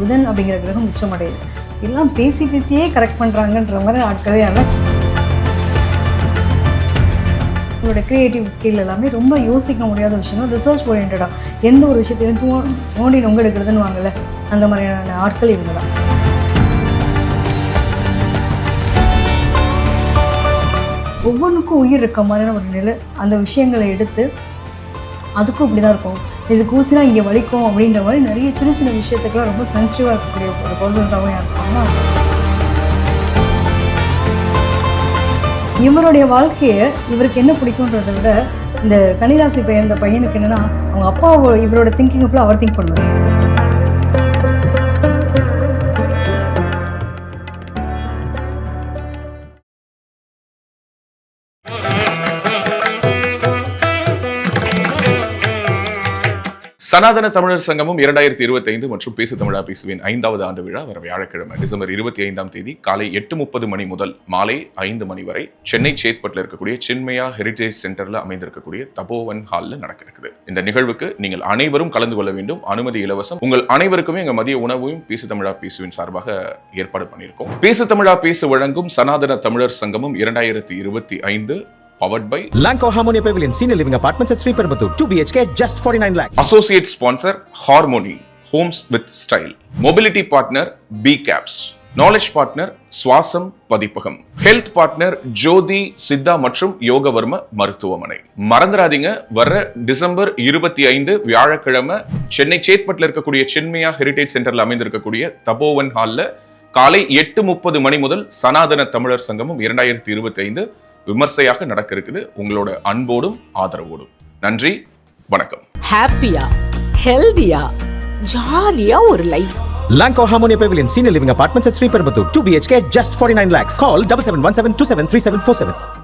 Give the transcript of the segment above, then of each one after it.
புதன் அப்படிங்கிற கிரகம் உச்சமடையுது. எல்லாம் பேசி பேசியே கரெக்ட் பண்ணுறாங்கன்ற மாதிரி ஆட்களே யாரும் உங்களோட க்ரியேட்டிவ் ஸ்கில் எல்லாமே ரொம்ப யோசிக்க முடியாத விஷயம் ரிசர்ச் ஓரியன்டாக எந்த ஒரு விஷயத்தையும் தூ தோண்டி நொங்க எடுக்கிறதுன்னு வாங்கல அந்த மாதிரியான ஆட்கள் இவங்க தான். ஒவ்வொன்றுக்கும் உயிர் இருக்க மாதிரியான ஒரு நிலை அந்த விஷயங்களை எடுத்து அதுக்கும் இப்படி தான் இருக்கும். இது கூத்துனா இங்கே வலிக்கும் அப்படின்ற மாதிரி நிறைய சின்ன சின்ன விஷயத்துக்கெல்லாம் ரொம்ப சென்சிட்டிவாக இருக்கக்கூடிய ஒரு பர்சன்ஸாகவும் இருப்பாங்க இவருடைய வாழ்க்கையை இவருக்கு என்ன பிடிக்குன்றத விட இந்த கன்னிராசி பெயர்ந்த பையனுக்கு என்னன்னா அவங்க அப்பா இவரோட திங்கிங் ஃபுல்லாக அவர் திங்க் பண்ணுவார். சனாதன தமிழர் சங்கமும் இரண்டாயிரத்தி இருபத்தி ஐந்து மற்றும் பேசு தமிழா பேசுவேன் ஐந்தாவது ஆண்டு விழா வர வியாழக்கிழமை டிசம்பர் இருபத்தி ஐந்தாம் தேதி காலை எட்டு முப்பது மணி முதல் மாலை ஐந்து மணி வரை சென்னை சேத்பட்டில் இருக்கக்கூடிய சின்மயா ஹெரிடேஜ் சென்டர்ல அமைந்திருக்கக்கூடிய தபோவன் ஹாலில் நடக்க இருக்குது இந்த நிகழ்வுக்கு நீங்கள் அனைவரும் கலந்து கொள்ள வேண்டும். அனுமதி இலவசம். உங்கள் அனைவருக்குமே எங்கள் மதிய உணவையும் பேசு தமிழா பேசுவேன் சார்பாக ஏற்பாடு பண்ணியிருக்கோம். பேசு தமிழா பேசு வழங்கும் சனாதன தமிழர் சங்கமும் இரண்டாயிரத்தி இருபத்தி ஐந்து powered by Lanco Harmonia Pavilion, Senior Living Apartments at Sri Perambatoor, 2 BHK, just 49 lakh. Associate sponsor harmony homes with style mobility partner P caps knowledge partner Suvasam Pathippagam health partner ஜோதி சித்தா மற்றும் யோகவர்ம மருத்துவமனை மறந்துடாதீங்க வர்ற டிசம்பர் இருபத்தி ஐந்து வியாழக்கிழமை சென்னை சேத்பட்டில் இருக்கக்கூடிய சென்மையா heritage சென்டர்ல அமைந்திருக்கக்கூடிய தபோவன் ஹால்ல காலை எட்டு முப்பது மணி முதல் சனாதன தமிழர் சங்கமும் இரண்டாயிரத்தி இருபத்தி ஐந்து விமர்சையாக நடக்க இருக்குது உங்களோட அன்போடும் ஆதரவோடும் நன்றி வணக்கம் ஹாப்பியா ஹெல்தியா ஜாலியா ஒரு life Lanco Harmonia Pavilion, Senior Living Apartments at Sri Perambatoor, 2 BHK, just 49 lakhs. Call 7717273747.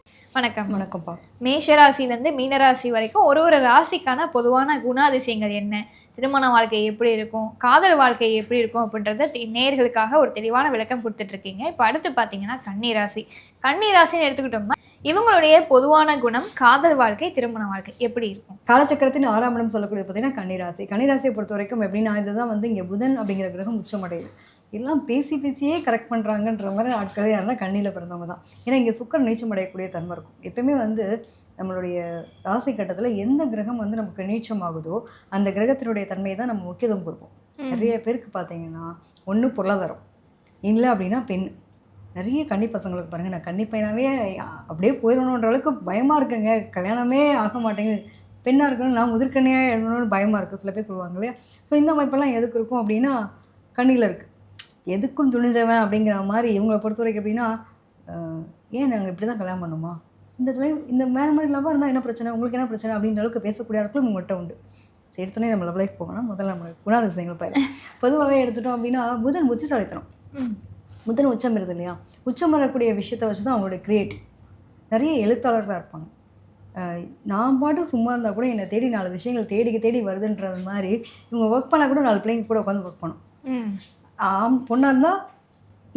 வணக்கம். வணக்கம்ப்பா. மேஷராசிலேருந்து மீனராசி வரைக்கும் ஒரு ஒரு ராசிக்கான பொதுவான குணாதிசயங்கள் என்ன? திருமண வாழ்க்கை எப்படி இருக்கும்? காதல் வாழ்க்கை எப்படி இருக்கும் அப்படின்றத நேயர்களுக்காக ஒரு தெளிவான விளக்கம் கொடுத்துட்டு இருக்கீங்க இப்போ அடுத்து பார்த்தீங்கன்னா கன்னிராசி. கன்னிராசின்னு எடுத்துக்கிட்டோம்னா இவங்களுடைய பொதுவான குணம் காதல் வாழ்க்கை திருமண வாழ்க்கை எப்படி இருக்கும்? காலச்சக்கரத்தின் ஆறாம் இடம் சொல்லக்கூடிய பார்த்தீங்கன்னா கன்னிராசி. கன்னிராசியை பொறுத்த வரைக்கும் எப்படின்னா இதுதான் வந்து இங்கே புதன் அப்படிங்கிற கிரகம் உச்சமடையுது. எல்லாம் பேசி பேசியே கரெக்ட் பண்ணுறாங்கன்ற மாதிரி ஆட்களே யாருன்னா கண்ணியில் பிறந்தவங்க தான். ஏன்னா இங்கே சுக்கர் நீச்சம் அடையக்கூடிய தன்மை இருக்கும். எப்பயுமே வந்து நம்மளுடைய ராசி கட்டத்தில் எந்த கிரகம் வந்து நமக்கு நீச்சம் ஆகுதோ அந்த கிரகத்தினுடைய தன்மையை தான் நம்ம முக்கியத்துவம் கொடுப்போம். நிறைய பேருக்கு பார்த்தீங்கன்னா ஒன்று பொருளாதாரம். இல்லை அப்படின்னா பெண். நிறைய கன்னி பசங்களுக்கு பாருங்கள் நான் கன்னி பையனாவே அப்படியே போயிடணுன்ற அளவுக்கு பயமாக இருக்குங்க. கல்யாணமே ஆக மாட்டேங்குது. பெண்ணாக இருக்கணும் நான் முதிர்கண்ணியாக எழுதணும்னு பயமாக இருக்குது சில பேர் சொல்லுவாங்க இல்லையா? ஸோ இந்த அமைப்பெல்லாம் எதுக்கு இருக்கும் அப்படின்னா கண்ணியில் இருக்குது எதுக்கும் துணிஞ்சவன் அப்படிங்கிற மாதிரி இவங்களை பொறுத்த வரைக்கும் எப்படின்னா ஏன் நாங்கள் இப்படி தான் கல்யாணம் பண்ணுமா? இந்த லைஃப் இந்த மேலே மாதிரி லவ்வாக இருந்தால் என்ன பிரச்சனை? உங்களுக்கு என்ன பிரச்சனை? அப்படின்ற அளவுக்கு பேசக்கூடிய ஆட்களும் உங்கள்கிட்ட உண்டு. சரி எடுத்தோடனே நம்ம லவ் லைஃப் போகணும் முதல்ல நம்ம குணாதிசயங்கள் பாரு பொதுவாகவே எடுத்துட்டோம் அப்படின்னா புதன் புத்திசாலித்தனம். புதன் உச்சம் இருது இல்லையா? உச்சம் வரக்கூடிய விஷயத்தை வச்சு தான் அவங்களுடைய கிரியேட் நிறைய எழுத்தாளர்களாக இருப்பாங்க. நான் பாட்டு சும்மா இருந்தால் கூட என்னை தேடி நாலு விஷயங்கள் தேடி தேடி வருதுன்றது மாதிரி இவங்க ஒர்க் பண்ணால் கூட நாலு பிள்ளைங்க கூட உட்காந்து ஒர்க் பண்ணும் ஆம் பொண்ணாக இருந்தால்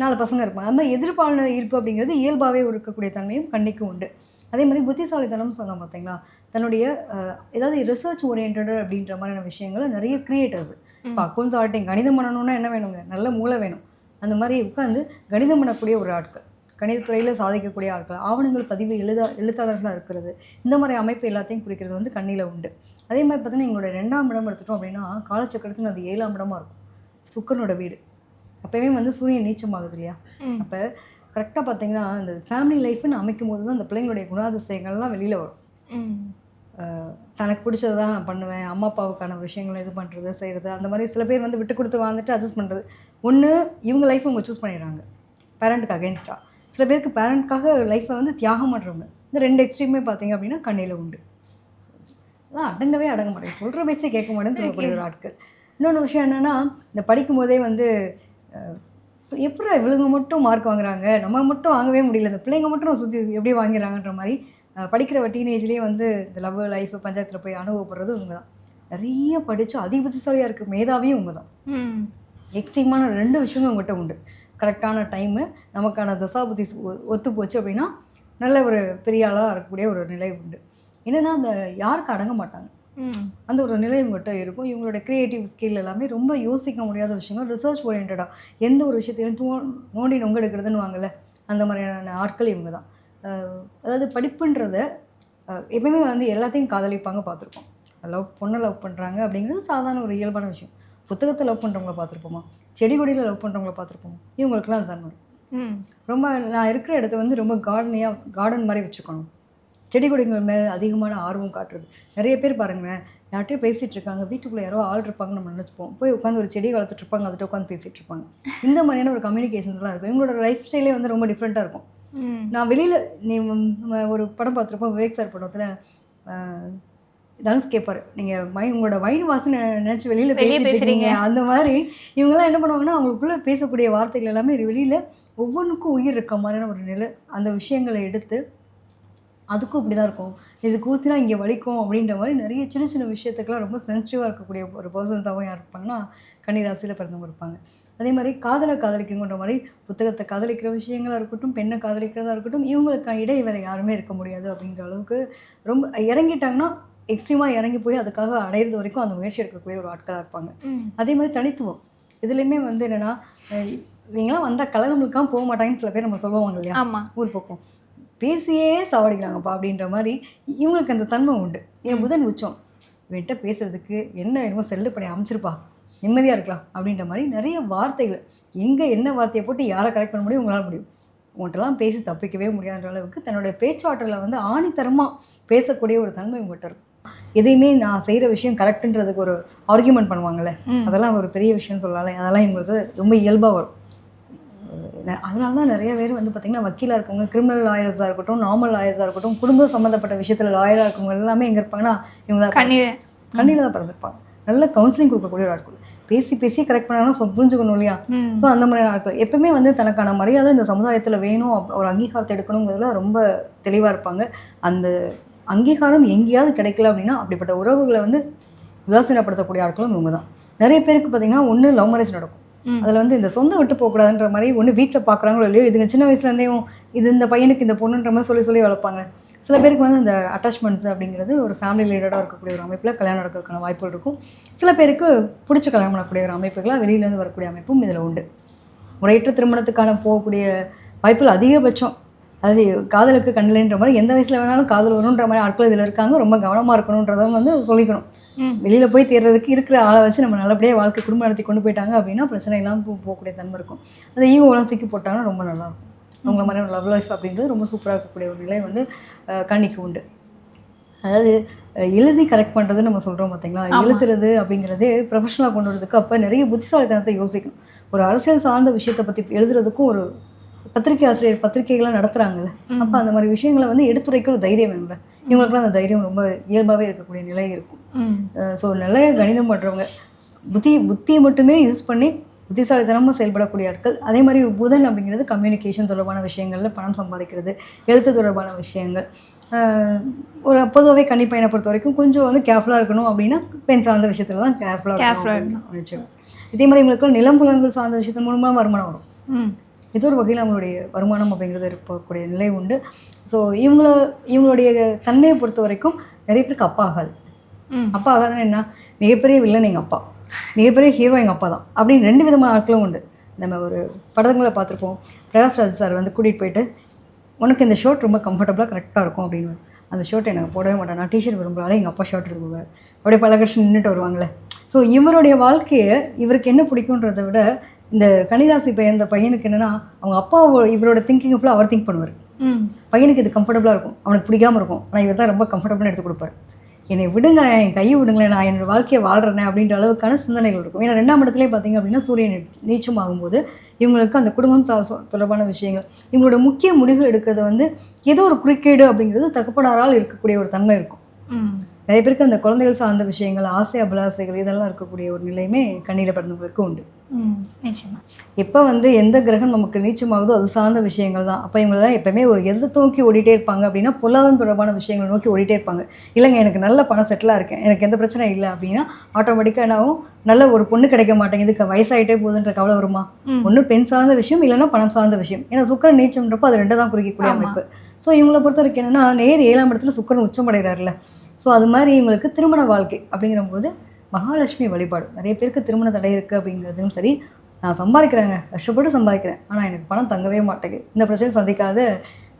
நாலு பசங்க இருப்பாங்க. அந்த மாதிரி எதிர்பாலின ஈர்ப்பு அப்படிங்கிறது இயல்பாகவே இருக்கக்கூடிய தன்மையும் கண்டிக்கும் உண்டு. அதே மாதிரி புத்திசாலித்தனம் சொன்னோம் பார்த்தீங்களா? தன்னுடைய ஏதாவது ரிசர்ச் ஓரியன்ட் அப்படின்ற மாதிரியான விஷயங்களை நிறைய கிரியேட்டர்ஸ் இப்போ அக்கௌண்ட்ஸ் ஆர்டிங் கணிதம் பண்ணணும்னா என்ன வேணுங்க? நல்ல மூளை வேணும். அந்த மாதிரி உட்காந்து கணிதம் பண்ணக்கூடிய ஒரு ஆட்கள் கணிதத்துறையில் சாதிக்கக்கூடிய ஆட்கள் ஆவணங்கள் பதிவு எழுதா எழுத்தாளர்களாக இருக்கிறது இந்த மாதிரி அமைப்பு எல்லாத்தையும் குறிக்கிறது வந்து கண்ணியில் உண்டு. அதே மாதிரி பார்த்தீங்கன்னா எங்களோட ரெண்டாம் இடம் எடுத்துட்டோம் அப்படின்னா காலச்சக்கரத்தில் அது ஏழாம் இடமா இருக்கும். சுக்கரனோட வீடு. அப்போவே வந்து சூரியன் நீச்சமாகுது இல்லையா அப்போ கரெக்டாக பார்த்தீங்கன்னா இந்த ஃபேமிலி லைஃப்னு அமைக்கும் போது தான் அந்த பிள்ளைங்களுடைய குணாதிசயங்கள்லாம் வெளியில் வரும். தனக்கு பிடிச்சது தான் நான் பண்ணுவேன். அம்மா அப்பாவுக்கான விஷயங்களை இது பண்ணுறது செய்கிறது அந்த மாதிரி சில பேர் வந்து விட்டு கொடுத்து வாழ்ந்துட்டு அட்ஜஸ்ட் பண்ணுறது ஒன்று இவங்க லைஃப்பை இவங்க சூஸ் பண்ணிடுறாங்க. பேரண்ட்டுக்கு அகேன்ஸ்டாக சில பேருக்கு பேரண்ட்காக லைஃப்பை வந்து தியாகம் பண்ணுறவங்க இந்த ரெண்டு எக்ஸ்ட்ரீமே பார்த்தீங்க அப்படின்னா கண்ணியில் உண்டு. அடங்கவே அடங்க மாட்டேங்க சொல்கிற பேச்சே கேட்க மாட்டேன்னு சொல்லக்கூடிய ஒரு ஆட்கள். இன்னொன்று விஷயம் என்னென்னா இந்த படிக்கும் போதே வந்து எப்படி இவளுங்க மட்டும் மார்க் வாங்குறாங்க? நம்ம மட்டும் வாங்கவே முடியல. இந்த பிள்ளைங்க மட்டும் சுற்றி எப்படி வாங்கிறாங்கன்ற மாதிரி படிக்கிற டீனேஜ்லேயே வந்து இந்த லவ் லைஃப் பஞ்சாயத்தில் போய் அனுபவப்படுறது உங்க தான் நிறைய படித்து அதிபுத்திசாலியாக இருக்க மேதாவியும் உங்க தான் எக்ஸ்ட்ரீமான ரெண்டு விஷயமும் உங்கள்கிட்ட உண்டு. கரெக்டான டைமு நமக்கான தசாபுத்தி ஒ- ஒத்து போச்சு அப்படின்னா நல்ல ஒரு பெரிய ஆளாக இருக்கக்கூடிய ஒரு நிலை உண்டு. என்னென்னா அந்த யாருக்கு அடங்க மாட்டாங்க? அந்த ஒரு நிலை இவங்ககிட்ட இருக்கும். இவங்களோட க்ரியேட்டிவ் ஸ்கில் எல்லாமே ரொம்ப யோசிக்க முடியாத விஷயங்கள் ரிசர்ச் ஓரியன்டாக எந்த ஒரு விஷயத்தையும் தூ நோண்டி நொங்க எடுக்கிறதுன்னு வாங்கல அந்த மாதிரியான ஆட்கள் இவங்க தான். அதாவது படிப்புன்றத எப்பயுமே வந்து எல்லாத்தையும் காதலிப்பாங்க பார்த்துருப்போம். லவ் பொண்ணை லவ் பண்ணுறாங்க அப்படிங்கிறது சாதாரண ஒரு இயல்பான விஷயம். புத்தகத்தை லவ் பண்ணுறவங்கள பார்த்துருப்போமா? செடி கொடியில் லவ் பண்ணுறவங்கள பார்த்துருப்போமா? இவங்களுக்குலாம் அது தன்மை ம். ரொம்ப நான் இருக்கிற இடத்த வந்து ரொம்ப கார்டனியாக கார்டன் மாதிரி வச்சுக்கணும். செடி கொடிகள் மேலே அதிகமான ஆர்வம் காட்டுறது. நிறைய பேர் பாருங்களேன் யார்கிட்டயும் பேசிகிட்டு இருக்காங்க வீட்டுக்குள்ளே யாரோ ஆள் இருப்பாங்க நம்ம நினச்சிப்போம். போய் உட்காந்து ஒரு செடி வளர்த்துட்டு இருப்பாங்க அதுகிட்ட உட்காந்து பேசிகிட்டு இருப்பாங்க. இந்த மாதிரியான ஒரு கம்யூனிகேஷன்ஸ்லாம் இருக்கும். இவங்களோட லைஃப் ஸ்டைலே வந்து ரொம்ப டிஃப்ரெண்ட்டாக இருக்கும். நான் வெளியில் நீ ஒரு படம் பார்த்துருப்போம் விவேக் சார் படத்தில் டான்ஸ் கேட்பார் நீங்கள் மை உங்களோட வைன் வாசனை நினச்சி வெளியில் பேசுறீங்க. அந்த மாதிரி இவங்கெல்லாம் என்ன பண்ணுவாங்கன்னா அவங்களுக்குள்ள பேசக்கூடிய வார்த்தைகள் எல்லாமே வெளியில் ஒவ்வொன்றுக்கும் உயிர் இருக்க மாதிரியான ஒரு நிலை அந்த விஷயங்களை எடுத்து அதுக்கும் இப்படி தான் இருக்கும். இது கூத்தினா இங்கே வலிக்கும் அப்படின்ற மாதிரி நிறைய சின்ன சின்ன விஷயத்துக்கெல்லாம் ரொம்ப சென்சிட்டிவாக இருக்கக்கூடிய ஒரு பர்சன்ஸாகவும் யார் இருப்பாங்கன்னா கன்னிராசியில் பிறந்தவங்க இருப்பாங்க. அதே மாதிரி காதலை காதலிக்கணுன்ற மாதிரி புத்தகத்தை காதலிக்கிற விஷயங்களா இருக்கட்டும் பெண்ணை காதலிக்கிறதா இருக்கட்டும் இவங்களுக்கு இடையே வேறு யாருமே இருக்க முடியாது அப்படின்ற அளவுக்கு ரொம்ப இறங்கிட்டாங்கன்னா எக்ஸ்ட்ரீமாக இறங்கி போய் அதுக்காக அடையிறது வரைக்கும் அந்த முயற்சி எடுக்கக்கூடிய ஒரு ஆட்களாக இருப்பாங்க. அதே மாதிரி தனித்துவம். இதுலேயுமே வந்து என்னென்னா இவங்கெல்லாம் வந்தால் கலகங்களுக்கெல்லாம் போக மாட்டாங்கன்னு சில பேர் நம்ம சொல்லுவாங்க இல்லையா? ஊர் பக்கம். பேசியே சாவடிக்கிறாங்கப்பா அப்படின்ற மாதிரி இவங்களுக்கு அந்த தன்மை உண்டு. என் புதன் உச்சம். இவன்கிட்ட பேசுறதுக்கு என்ன என்னமோ செல்லு பண்ணி அமைச்சிருப்பா. நிம்மதியாக இருக்கலாம் அப்படின்ற மாதிரி நிறைய வார்த்தைகள். எங்கே என்ன வார்த்தையை போட்டு யாரை கரெக்ட் பண்ண முடியும்? உங்களால் முடியும். உங்கள்கிட்டலாம் பேசி தப்பிக்கவே முடியாத அளவுக்கு தன்னோட பேச்சாற்றலை வந்து ஆணித்தரமாக பேசக்கூடிய ஒரு தன்மை உங்கள்கிட்ட இருக்கும். எதையுமே நான் செய்கிற விஷயம் கரெக்டுன்றதுக்கு ஒரு ஆர்கியூமெண்ட் பண்ணுவாங்கல்ல. ம். அதெல்லாம் ஒரு பெரிய விஷயம் சொல்லலாம் அதெல்லாம் இவங்களுக்கு ரொம்ப இயல்பாக வரும். அதனால தான் நிறைய பேர் வந்து பார்த்திங்கன்னா வக்கீலாக இருக்கவங்க கிரிமினல் லாயர்ஸாக இருக்கட்டும் நார்மல் லாயர்ஸாக இருக்கட்டும் குடும்ப சம்மந்தப்பட்ட விஷயத்தில் லாயராக இருக்கவங்க எல்லாமே எங்கே இருப்பாங்கன்னா இவங்க தான் கண்ணீர். கண்ணியில் தான் பிறந்திருப்பாங்க. நல்ல கவுன்சிலிங் கொடுக்கக்கூடிய ஒரு ஆட்கள். பேசி பேசி கரெக்ட் பண்ணாலும் சொ- புரிஞ்சுக்கணும் இல்லையா? ஸோ அந்த மாதிரியான ஆட்கள். எப்பவுமே வந்து தனக்கான மரியாதை இந்த சமுதாயத்தில் வேணும். ஒரு அங்கீகாரத்தை எடுக்கணுங்கிறதுல ரொம்ப தெளிவாக இருப்பாங்க. அந்த அங்கீகாரம் எங்கேயாவது கிடைக்கல அப்படின்னா அப்படிப்பட்ட உறவுகளை வந்து உதாசீனப்படுத்தக்கூடிய ஆட்களும் இவங்க தான் நிறைய பேருக்கு பார்த்தீங்கன்னா ஒன்று லவ் மேரேஜ் நடக்கும். அதில் வந்து இந்த சொந்தம் விட்டு போகக்கூடாதுன்ற மாதிரி ஒன்று வீட்டில் பார்க்குறாங்களோ இல்லையோ இதுங்க சின்ன வயசுலேருந்தேயும் இது இந்த பையனுக்கு இந்த பொண்ணுன்ற மாதிரி சொல்லி சொல்லி வளர்ப்பாங்க. சில பேருக்கு வந்து இந்த அட்டாச்மெண்ட்ஸ் அப்படிங்கிறது ஒரு ஃபேமிலி ரிலேட்டடாக இருக்கக்கூடிய ஒரு அமைப்பில் கல்யாணம் நடக்கிறதுக்கான வாய்ப்புகள் இருக்கும். சில பேருக்கு பிடிச்ச கல்யாணம் பண்ணக்கூடிய ஒரு அமைப்புகளாக வெளியிலேருந்து வரக்கூடிய அமைப்பும் இதில் உண்டு. முறையற்ற திருமணத்துக்கான போகக்கூடிய வாய்ப்புகள் அதிகபட்சம். அதாவது காதலுக்கு கண்ணிலைன்ற மாதிரி எந்த வயசில் வேணாலும் காதல் வரும்ன்ற மாதிரி ஆட்கள் இதில் இருக்காங்க. ரொம்ப கவனமாக இருக்கணுன்றதை வந்து சொல்லிக்கணும். வெளியில் போய் தேர்றதுக்கு இருக்கிற ஆளை வச்சு நம்ம நல்லபடியாக வாழ்க்கை குடும்பம் நடத்தி கொண்டு போயிட்டாங்க அப்படின்னா பிரச்சனை இல்லாமல் போ- போகக்கூடிய தன்மை இருக்கும். அந்த ஈகோலாம் தூக்கி போட்டாங்கன்னா ரொம்ப நல்லாயிருக்கும். அவங்கள மாதிரி லவ் லைஃப் அப்படின்றது ரொம்ப சூப்பராக இருக்கக்கூடிய ஒரு நிலை வந்து கன்னிக்கு உண்டு. அதாவது எழுதி கரெக்ட் பண்ணுறது நம்ம சொல்கிறோம் பார்த்தீங்களா. எழுதுறது அப்படிங்கிறதே ப்ரொஃபஷனலாக கொண்டு வரதுக்கு அப்போ நிறைய புத்திசாலித்தனத்தை யோசிக்கணும். ஒரு அரசியல் சார்ந்த விஷயத்தை பற்றி எழுதுறதுக்கும் ஒரு பத்திரிகை ஆசிரியர் பத்திரிகைகள்லாம் நடத்துகிறாங்கல்ல அப்போ அந்த மாதிரி விஷயங்களை வந்து எடுத்துரைக்க ஒரு தைரியம் வேணும்ல? இவங்களுக்குலாம் அந்த தைரியம் ரொம்ப இயல்பாகவே இருக்கக்கூடிய நிலை இருக்கும். ஸோ நிறைய கணிதம் பண்ணுறவங்க புத்தி புத்தியை மட்டுமே யூஸ் பண்ணி புத்திசாலித்தனமாக செயல்படக்கூடிய ஆட்கள் அதே மாதிரி புதன் அப்படிங்கிறது கம்யூனிகேஷன் தொடர்பான விஷயங்கள்ல பணம் சம்பாதிக்கிறது எழுத்து தொடர்பான விஷயங்கள். ஒரு பொதுவாகவே கன்னி பையனை பொறுத்த வரைக்கும் கொஞ்சம் வந்து கேர்ஃபுல்லாக இருக்கணும் அப்படின்னா பெண் சார்ந்த விஷயத்துல தான் கேர்ஃபுல்லாக இருக்கணும் நினைச்சுக்கோங்க. இதே மாதிரி இவங்களுக்கு நிலம் புலன்கள் சார்ந்த விஷயத்தின் மூலமாக வருமானம் வரும். ஏதோ ஒரு வகையில் அவங்களுடைய வருமானம் அப்படிங்கிறது இருக்கக்கூடிய நிலை உண்டு. ஸோ இவங்கள இவங்களுடைய தன்மையை பொறுத்த வரைக்கும் நிறைய பேருக்கு அப்பா ஆகாது. அப்பா ஆகாதுன்னா என்ன? மிகப்பெரிய வில்லன் எங்கள் அப்பா. மிகப்பெரிய ஹீரோ எங்கள் அப்பா தான். அப்படின்னு ரெண்டு விதமான ஆட்களும் உண்டு. நம்ம ஒரு படங்களை பார்த்துருப்போம். பிரகாஷ்ராஜ் சார் வந்து கூட்டிகிட்டு போயிட்டு உனக்கு இந்த ஷர்ட் ரொம்ப கம்ஃபர்டபுளாக கரெக்டாக இருக்கும் அப்படின்னு அந்த ஷர்ட் எனக்கு போடவே மாட்டேன் நான் டிஷர்ட் விரும்புகிறாலே எங்கள் அப்பா ஷர்ட் இருக்குவார் அப்படியே பல கஷ்டம் நின்றுட்டு வருவாங்களே. ஸோ இவருடைய வாழ்க்கையை இவருக்கு என்ன பிடிக்குன்றதை விட இந்த கன்னிராசி பையன் இந்த பையனுக்கு என்னென்னா அவங்க அப்பா இவரோட திங்கிங் ஃபுல்லாக அவர் திங்க் பண்ணுவார். பையனுக்கு இது கம்ஃபர்டபுளாக இருக்கும். அவனுக்கு பிடிக்காம இருக்கும். ஆனால் இவர் தான் ரொம்ப கம்ஃபர்டபுளாக எடுத்து கொடுப்பாரு. என்னை விடுங்க என் கையை விடுங்களேன் நான் என்னோட வாழ்க்கையை வாழ்கிறேன் அப்படின்ற அளவுக்கான சிந்தனைகள் இருக்கும். ஏன்னா ரெண்டாம் இடத்துலேயே பார்த்தீங்க அப்படின்னா சூரியன் நீச்சம் ஆகும்போது இவங்களுக்கு அந்த குடும்பம் தொடர்பான விஷயங்கள். இவங்களோட முக்கிய முடிவுகள் எடுக்கிறது வந்து ஏதோ ஒரு குறுக்கீடு அப்படிங்கிறது தகப்பனாரால் இருக்கக்கூடிய ஒரு தன்மை இருக்கும். நிறைய பேருக்கு அந்த குழந்தைகள் சார்ந்த விஷயங்கள் ஆசை அபிலாசைகள் இதெல்லாம் இருக்கக்கூடிய ஒரு நிலையுமே கண்ணியில் பிறந்தவங்களுக்கு உண்டு. எப்போ வந்து எந்த கிரகம் நமக்கு நீச்சமாகுதோ அது சார்ந்த விஷயங்கள் தான். அப்போ இவங்கெல்லாம் எப்பவுமே ஒரு எதை நோக்கி ஓடிட்டே இருப்பாங்க அப்படின்னா பொருளாதாரம் தொடர்பான விஷயங்களை நோக்கி ஓடிட்டே இருப்பாங்க. இல்லைங்க எனக்கு நல்ல பணம் செட்டிலாக இருக்கேன். எனக்கு எந்த பிரச்சனையும் இல்லை அப்படின்னா ஆட்டோமேட்டிக்காக என்னாகும் நல்ல ஒரு பொண்ணு கிடைக்க மாட்டேங்குது. வயசாயிட்டே போகுதுன்ற கவலை வருமா. ஒன்று பெண் சார்ந்த விஷயம் இல்லைன்னா பணம் சார்ந்த விஷயம். ஏன்னா சுக்கரன் நீச்சம்ன்றப்போ அது ரெண்டு தான் குறிக்கக்கூடிய. அமைப்பு. ஸோ இவங்களை பொறுத்த வரைக்கும் என்னன்னா நேர் ஏழாம் இடத்துல சுக்கரன் உச்சமடைகிறாருல ஸோ அது மாதிரி இவங்களுக்கு திருமண வாழ்க்கை அப்படிங்கிற போது மகாலட்சுமி வழிபாடு. நிறைய பேருக்கு திருமண தடை இருக்குது அப்படிங்கிறதும் சரி நான் சம்பாதிக்கிறேங்க. கஷ்டப்பட்டு சம்பாதிக்கிறேன். ஆனால் எனக்கு பணம் தங்கவே மாட்டேங்குது. இந்த பிரச்சனை சந்திக்காத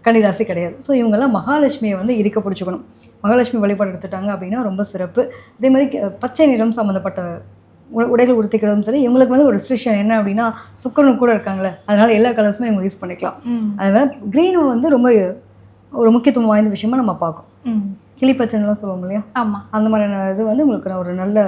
கன்னிராசி கிடையாது. ஸோ இவங்கெல்லாம் மகாலட்சுமியை வந்து இருக்க பிடிச்சிக்கணும். மகாலட்சுமி வழிபாடு எடுத்துட்டாங்க அப்படின்னா ரொம்ப சிறப்பு. அதே மாதிரி பச்சை நிறம் சம்மந்தப்பட்ட உடைகள் உடுத்திக்கிறதும் சரி இவங்களுக்கு வந்து ஒரு ரெஸ்ட்ரிக்ஷன் என்ன அப்படின்னா சுக்கரன் கூட இருக்காங்களே அதனால எல்லா கலர்ஸுமே இவங்க யூஸ் பண்ணிக்கலாம். அதனால க்ரீன் வந்து ரொம்ப ஒரு முக்கியத்துவம் வாய்ந்த விஷயமா நம்ம பார்க்கோம் ம் கிளிப்பச்சைலாம் சொல்லுவோம் இல்லையா ஆமா. அந்த மாதிரியான இது வந்து உங்களுக்கு ஒரு நல்ல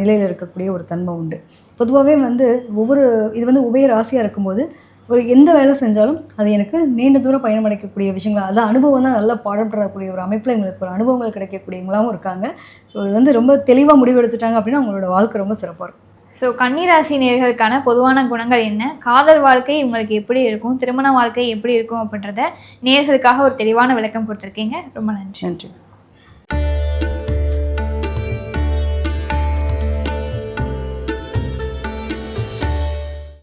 நிலையில் இருக்கக்கூடிய ஒரு தன்மை உண்டு. பொதுவாகவே வந்து ஒவ்வொரு இது வந்து உபய ராசியாக இருக்கும்போது ஒரு எந்த வேலை செஞ்சாலும் அது எனக்கு நீண்ட தூரம் பயணம் அடைக்கக்கூடிய விஷயங்கள் அதான் அனுபவம் தான் நல்ல பாடம் தரக்கூடிய ஒரு அமைப்பில் எங்களுக்கு ஒரு அனுபவங்கள் கிடைக்கக்கூடியவங்களாகவும் இருக்காங்க. ஸோ இது வந்து ரொம்ப தெளிவாக முடிவெடுத்துட்டாங்க அப்படின்னா அவங்களோட வாழ்க்கை ரொம்ப சிறப்பாக இருக்கும். ஸோ கன்னிராசி நேர்களுக்கான பொதுவான குணங்கள் என்ன? காதல் வாழ்க்கை உங்களுக்கு எப்படி இருக்கும்? திருமண வாழ்க்கை எப்படி இருக்கும் அப்படின்றத நேர்களுக்காக ஒரு தெளிவான விளக்கம் கொடுத்துருக்கீங்க. ரொம்ப நன்றி. நன்றி.